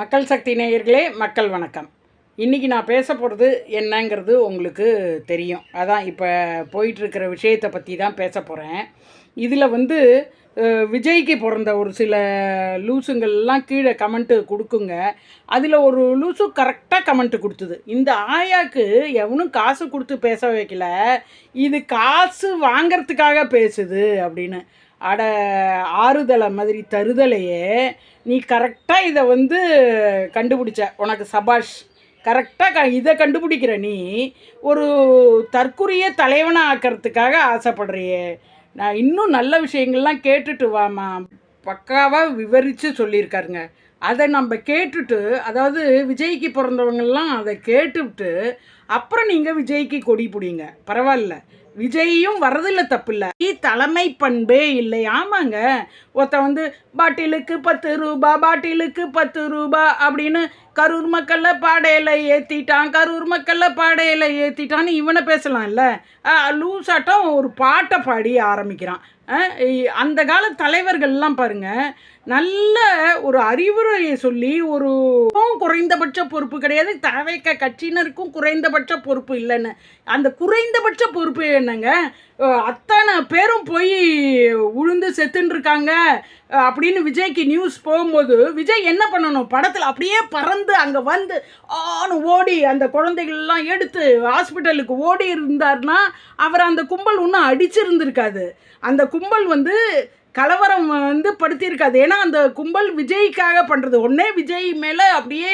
மக்கள் சக்தி நேயர்களே மக்கள் வணக்கம். இன்றைக்கி நான் பேச போகிறது என்னங்கிறது உங்களுக்கு தெரியும். அதான் இப்போ போயிட்டுருக்கிற விஷயத்தை பற்றி தான் பேச போகிறேன் இதில் வந்து விஜய்க்கு பிறந்த ஒரு சில லூசுங்கள்லாம் கீழே கமெண்ட்டு கொடுக்குங்க. அதில் ஒரு லூசு கரெக்டாக கமெண்ட்டு கொடுத்தது. இந்த ஆயாக்கு எவனும் காசு கொடுத்து பேச வைக்கல. இது காசு வாங்கிறதுக்காக பேசுது அப்படின்னு. அட ஆறுதலை மாதிரி தருதலையே நீ கரெக்டாக இதை வந்து கண்டுபிடிச்ச. உனக்கு சபாஷ் கரெக்டாக க இதை கண்டுபிடிக்கிற நீ ஒரு தற்குறிய தலைவனை ஆக்கிறதுக்காக ஆசைப்படுறியே. நான் இன்னும் நல்ல விஷயங்கள்லாம் கேட்டுட்டு வாமா பக்காவாக விவரித்து சொல்லியிருக்காருங்க. அதை நம்ம கேட்டுட்டு அதாவது விஜய்க்கு பிறந்தவங்கெல்லாம் அதை கேட்டுவிட்டு அப்புறம் நீங்கள் விஜய்க்கு கொடி பிடிங்க. பரவாயில்ல. விஜயும் வரதில்ல தப்பில்லை. தலைமை பண்பே இல்லை. ஆமாங்க. ஒருத்தன் வந்து பாட்டிலுக்கு பத்து ரூபா பாட்டிலுக்கு பத்து ரூபா அப்படின்னு கரூர் மக்களில் பாடையில் ஏற்றிட்டான் கரூர் மக்களில் பாடையில் ஏற்றிட்டான்னு இவனை பேசலாம்ல. லூசாட்டம் ஒரு பாட்டை பாடி ஆரம்பிக்கிறான். அந்த கால தலைவர்கள்லாம் பாருங்கள் நல்ல ஒரு அறிவுரையை சொல்லி ஒரு குறைந்தபட்ச பொறுப்பு கிடையாது. தவைக்க கட்சியினருக்கும் குறைந்தபட்ச பொறுப்பு இல்லைன்னு. அந்த குறைந்தபட்ச பொறுப்பு என்னங்க? அத்தனை பேரும் போய் உழுந்து செத்துன்னு இருக்காங்க அப்படின்னு விஜய்க்கு நியூஸ் போகும்போது விஜய் என்ன பண்ணணும்? படத்தில் அப்படியே பறந்து அங்கே வந்து ஆணு ஓடி அந்த குழந்தைகள்லாம் எடுத்து ஹாஸ்பிட்டலுக்கு ஓடி இருந்தார்னா அவர் அந்த கும்பல் இன்னும் அடிச்சிருந்திருக்காது. அந்த கும்பல் வந்து கலவரம் வந்து படுத்தியிருக்காது. ஏன்னா அந்த கும்பல் விஜய்க்காக பண்ணுறது ஒன்றே விஜய் மேலே அப்படியே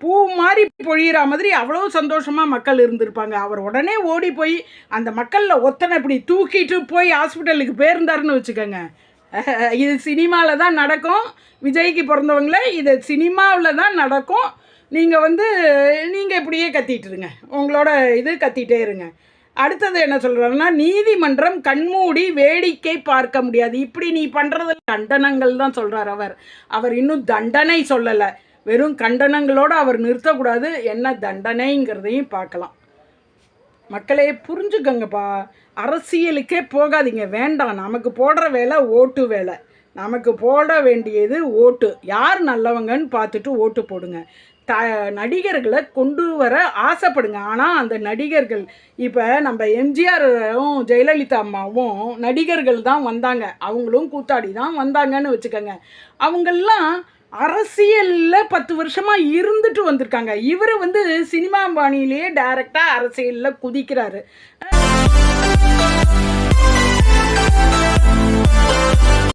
பூ மாதிரி பொழியிற மாதிரி அவ்வளோ சந்தோஷமாக மக்கள் இருந்திருப்பாங்க. அவர் உடனே ஓடி போய் அந்த மக்களில் ஒத்தனை இப்படி தூக்கிட்டு போய் ஹாஸ்பிட்டலுக்கு போயிருந்தாருன்னு வச்சுக்கோங்க. இது சினிமாவில் தான் நடக்கும். விஜய்க்கு பிறந்தவங்கள இது சினிமாவில் தான் நடக்கும். நீங்கள் வந்து நீங்கள் இப்படியே கத்திட்டு இருங்க. உங்களோட இது கத்திகிட்டே இருங்க. அடுத்தது என்ன சொல்கிறாருன்னா நீதிமன்றம் கண்மூடி வேடிக்கை பார்க்க முடியாது. இப்படி நீ பண்ணுறது கண்டனங்கள் தான் சொல்கிறார் அவர். அவர் இன்னும் தண்டனை சொல்லலை. வெறும் கண்டனங்களோடு அவர் நிறுத்தக்கூடாது. என்ன தண்டனைங்கிறதையும் பார்க்கலாம். மக்களே புரிஞ்சுக்கங்கப்பா. அரசியலுக்கே போகாதீங்க. வேண்டாம். நமக்கு போடுற வேலை ஓட்டு வேலை. நமக்கு போட வேண்டியது ஓட்டு. யார் நல்லவங்கன்னு பார்த்துட்டு ஓட்டு போடுங்க. த நடிகர்களை கொண்டு வர ஆசைப்படுங்க. ஆனால் அந்த நடிகர்கள் இப்போ நம்ம எம்ஜிஆரும் ஜெயலலிதா அம்மாவும் நடிகர்கள் தான் வந்தாங்க. அவங்களும் கூத்தாடி தான் வந்தாங்கன்னு வச்சுக்கோங்க. அவங்கெல்லாம் அரசியலில் பத்து வருஷமாக இருந்துட்டு வந்திருக்காங்க. இவர் வந்து சினிமா பாணியிலேயே டைரெக்டாக அரசியலில் குதிக்கிறாரு.